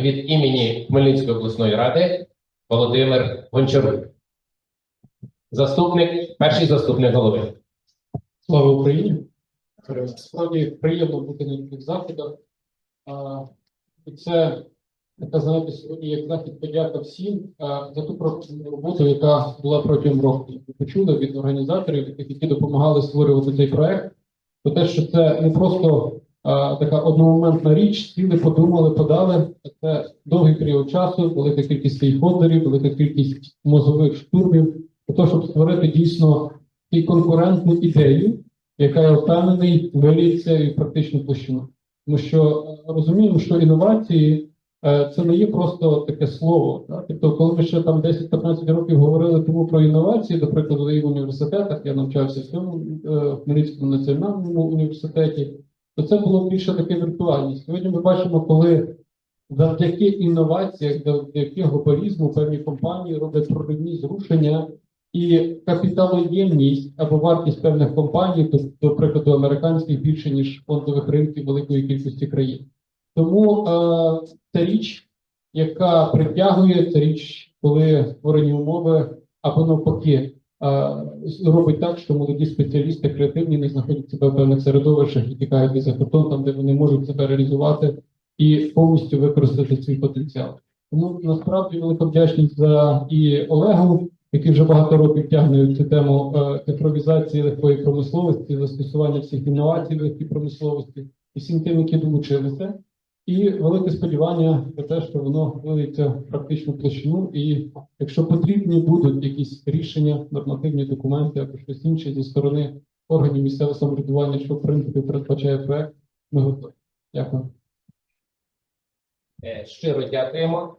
від імені Хмельницької обласної ради Володимир Гончарук. Заступник, перший заступник голови. Слава Україні! Справді приємно бути на таких заходах. І це така, знаєте, сьогодні як захід подяка всім за ту роботу, яка була протягом року. Ми почули від організаторів, які допомагали створювати цей проект, про те, що це не просто така одномоментна річ, сіли, подумали, подали. Це довгий період часу, велика кількість стейкхолдерів, велика кількість мозових штурмів, для того, щоб створити дійсно і конкурентну ідею, яка я впевнений виліється і практичну площину. Тому що е, розуміємо, що інновації е, це не є просто таке слово. Тобто, коли ми ще там 10-15 років говорили тому про інновації, до прикладу, в університетах, я навчався в цьому е, Хмельницькому національному університеті, то це було більше таке віртуальне. Сьогодні ми бачимо, коли завдяки інноваціям, завдяки глобалізму певні компанії роблять проривні зрушення і капіталоємність або вартість певних компаній, до, прикладу американських, більше ніж фондових ринків великої кількості країн. Тому е, це річ, яка притягує, це річ, коли створені умови або навпаки робить так, що молоді спеціалісти креативні не знаходять себе в певних середовищах і тікають із за кордон, там де вони можуть себе реалізувати і повністю використати свій потенціал. Тому насправді велика вдячність за і Олегу, який вже багато років тягне цю тему е, цифровізації легкої промисловості, застосування всіх інновацій в легкій промисловості, і всім тим, які долучилися. І велике сподівання про те, що воно вилиться в практичну площину, і якщо потрібні будуть якісь рішення, нормативні документи або щось інше зі сторони органів місцевого самоврядування, що в принципі передбачає проект, ми готові. Дякую. Е, Щиро дякуємо.